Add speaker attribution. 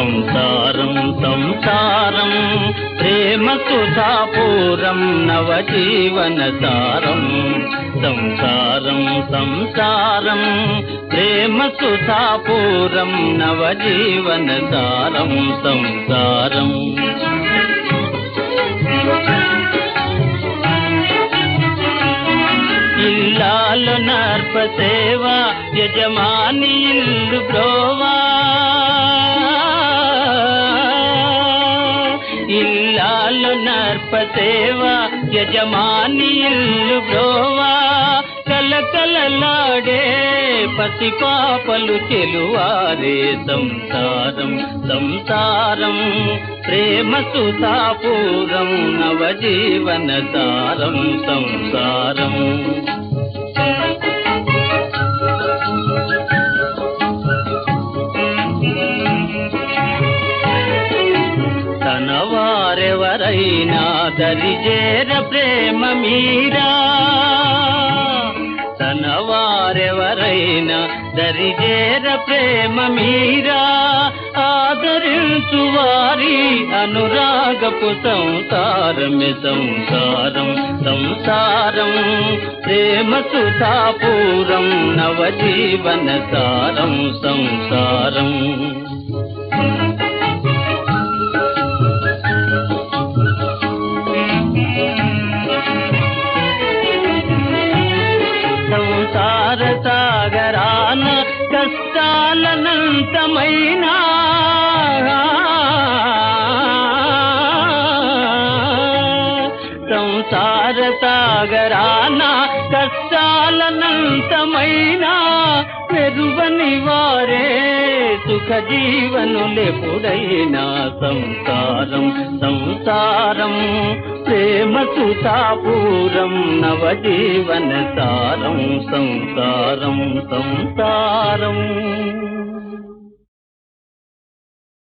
Speaker 1: సంసారం సంసారం ప్రేమకు సాపూరం నవజీవన సారం. సంసారం సంసారం ప్రేమకు సాపూరం నవజీవన సారం. సంసారం ఇల్లాలు నర్ప సేవ యజమాని ఇల్లు బ్రోవా. ఇల్లాలు నర్ప యజమాని ఇల్లు బ్రోవా కలకలలాడే పసి పాపలు చెలువారే సంసారం సంసారం ప్రేమ సుతాపూరం నవజీవన సారం సంసారం. వారెవరైనా దరిజేర ప్రేమ మీరా? తన వారెవరైనా దరిజేర ప్రేమ మీరా? ఆదరించు వారి అనురాగపు సంసారమే సంసారం సంసారం. ప్రేమ సుతాపూరం నవజీవన సారం సంసారం. కష్టాలనంతమైనా సంసార సాగరాన కష్టాలనంతమైనా మెరువని వారే సుఖ జీవనులెప్పుడైనా సంసారం. సంసారం ప్రేమ సుతాపూరం నవజీవన సారం. సంసారం సంసారం.